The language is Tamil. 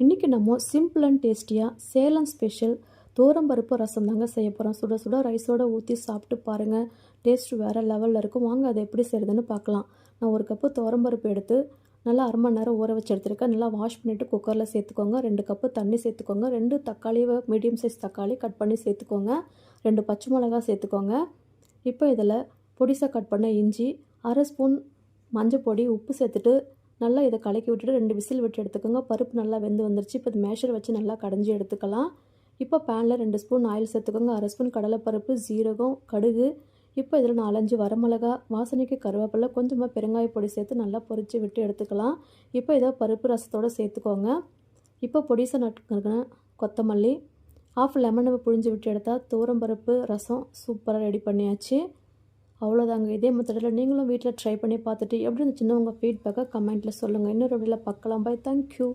இன்றைக்கி நம்ம சிம்பிள் அண்ட் டேஸ்டியாக சேலம் ஸ்பெஷல் தோரம்பருப்பு ரசம் தாங்க செய்ய போகிறோம் சுட சுட ரைஸோடு ஊற்றி சாப்பிட்டு பாருங்கள் டேஸ்ட் வேறு லெவலில் இருக்கும். வாங்க அதை எப்படி செய்கிறதுன்னு பார்க்கலாம். நான் ஒரு கப்பு தோரம்பருப்பு எடுத்து நல்லா அரை மணி நேரம் ஊற வச்சு எடுத்துருக்கேன். நல்லா வாஷ் பண்ணிவிட்டு குக்கரில் சேர்த்துக்கோங்க. ரெண்டு கப்பு தண்ணி சேர்த்துக்கோங்க. ரெண்டு தக்காளி மீடியம் சைஸ் தக்காளி கட் பண்ணி சேர்த்துக்கோங்க. ரெண்டு பச்சை மிளகா சேர்த்துக்கோங்க. இப்போ இதில் பொடிசாக கட் பண்ண இஞ்சி அரை ஸ்பூன் மஞ்சள் பொடி உப்பு சேர்த்துட்டு நல்லா இதை கலக்கி விட்டுட்டு ரெண்டு விசில் விட்டு எடுத்துக்கோங்க. பருப்பு நல்லா வெந்து வந்துருச்சு. இப்போ மேஷர் வச்சு நல்லா கடைஞ்சி எடுத்துக்கலாம். இப்போ பேனில் ரெண்டு ஸ்பூன் ஆயில் சேர்த்துக்கோங்க. அரை ஸ்பூன் கடலைப்பருப்பு ஜீரகம் கடுகு. இப்போ இதில் நாலஞ்சு வரமிளகா வாசனைக்கு கருவேப்பிலை கொஞ்சமாக பெருங்காய பொடி சேர்த்து நல்லா பொரித்து விட்டு எடுத்துக்கலாம். இப்போ இதை பருப்பு ரசத்தோடு சேர்த்துக்கோங்க. இப்போ பொடிசை நட்டுக்கிறேன் கொத்தமல்லி ஆஃப் லெமனை புழிஞ்சு விட்டு எடுத்தால் தூரம்பருப்பு ரசம் சூப்பராக ரெடி பண்ணியாச்சு. அவ்வளோதாங்க இதே மெத்தடில் நீங்களும் வீட்டில் ட்ரை பண்ணி பார்த்துட்டு எப்படி இருந்துச்சுன்னா உங்கள் ஃபீட்பேக்கை கமெண்ட்டில் சொல்லுங்கள் இன்னொரு வீடியோவில் பார்க்கலாம். By thank you